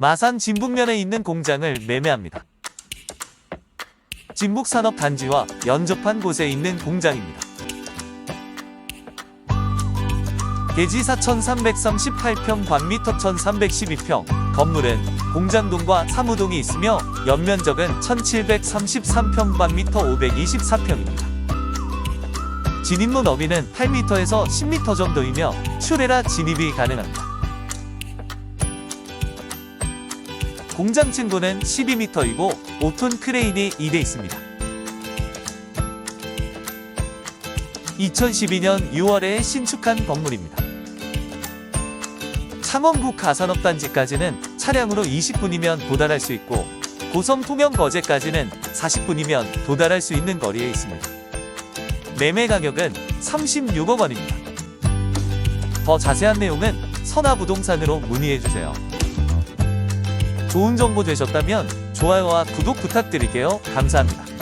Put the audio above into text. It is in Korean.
마산 진북면에 있는 공장을 매매합니다. 진북산업단지와 연접한 곳에 있는 공장입니다. 대지 4,338평, 관미터 1,312평, 건물은 공장동과 사무동이 있으며 연면적은 1,733평, 반미터 524평입니다. 진입로 너비는 8m에서 10m 정도이며 출애라 진입이 가능합니다. 공장 층고는 12m이고 5톤 크레인이 2대 있습니다. 2012년 6월에 신축한 건물입니다. 창원구 가산업단지까지는 차량으로 20분이면 도달할 수 있고 고성 통영 거제까지는 40분이면 도달할 수 있는 거리에 있습니다. 매매 가격은 36억 원입니다. 더 자세한 내용은 선화부동산으로 문의해주세요. 좋은 정보 되셨다면 좋아요와 구독 부탁드릴게요. 감사합니다.